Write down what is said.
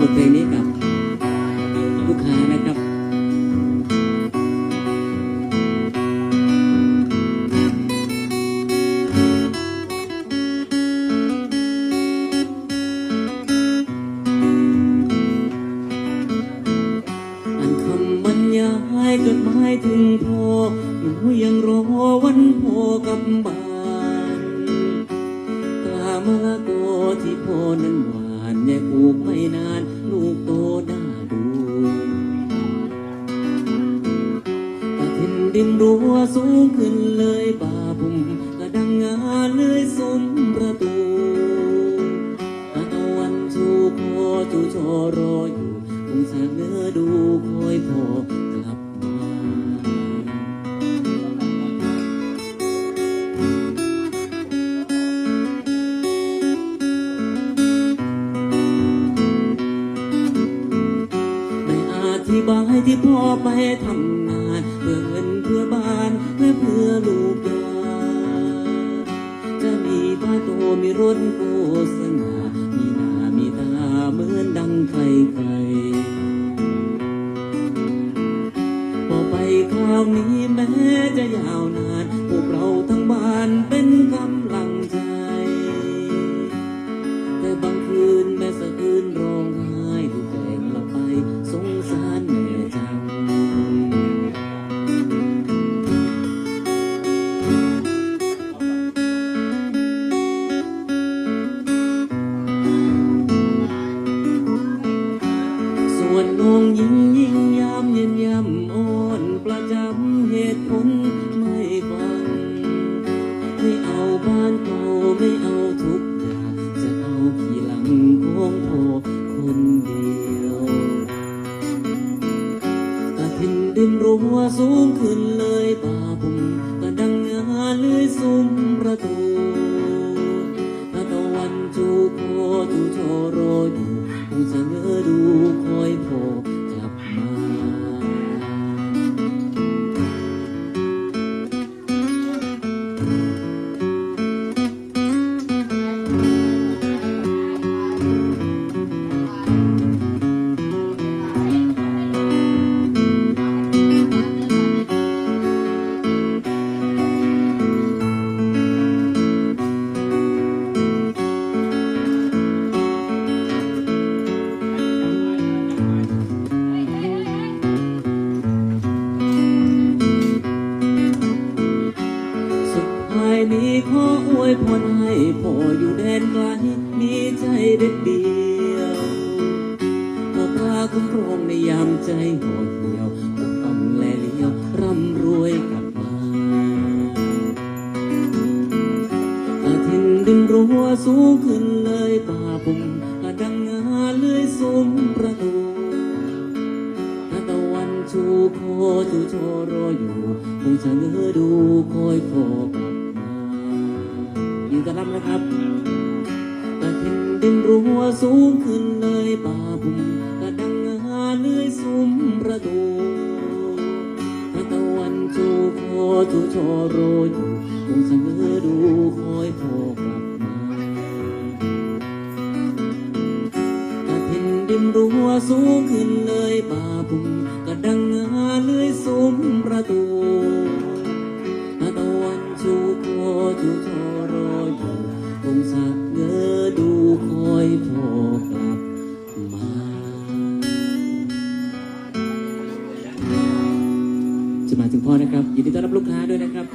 บทเพลงนี้กับลูกค้านะครับอ่านคำบรรยายจดหมายถึงพ่อหนูยังรอวันพ่อกลับบ้านกลามาละโกที่พ่อนั้นหวาน แย่ปลูกไม่นาน ลูกโตน่าดูตาทินดินรัวสูงขึ้นเลยป่าบุ่มกระดังงาเลยสุ ธิบายที่พ่อไปทำงานเพื่อเงินเพื่อบ้านและเพื่อลูกยาจะมีบ้านโตมีรถโฆษณา มีหน้ามีตาเหมือนดังใครใครพอไปคราวนี้แม้จะยาวนาน พวกเราทั้งบ้านเป็นกำ จำเหตุผลไม่ฟัง ไม่เอาบ้านเก่าไม่เอาทุกอย่าง จะเอาขี่หลังของพ่อคนเดียวกระทินดินรัวสูงขึ้นเลยป่าบุ่มกระดังงาเลยซุ้มประตูตะตะวันจูคอจูชอรอยู่คงจะเงอ วยพรให้พ่ออยู่แดนไกลมีใจเด็ดเดียวขอพระคุ้มครองในยามใจห่อเหี่ยวปกป้องแลเลี้ยวร่ำรวยกลับมาตาทินดินรัวสูงขึ้นเลยป่าปุ่มกระดังงาเลยซุ้มประตูถ้าตะวันชูโคจูชรออยู่คงจะเงอดูโค ยืนกันรับนะครับตะทินดินรัวสูงขึ้นเลยป่าบุมกระดังงาเลื่อยซุ้มประตูถ้าตะวันชูคอจูชอรออยู่คงจะเงอดูคอยพอกลับมากระทินดินรัวสูงขึ้นเลยป่าบุมกระดังงาเลื่อยซุ้มประตูตะตะวันชูคอจูชอรย คงสักเงอดูคอยพ่อกลับมา จะมาถึงพ่อนะครับ ยินดีต้อนรับลูกค้าด้วยนะครับ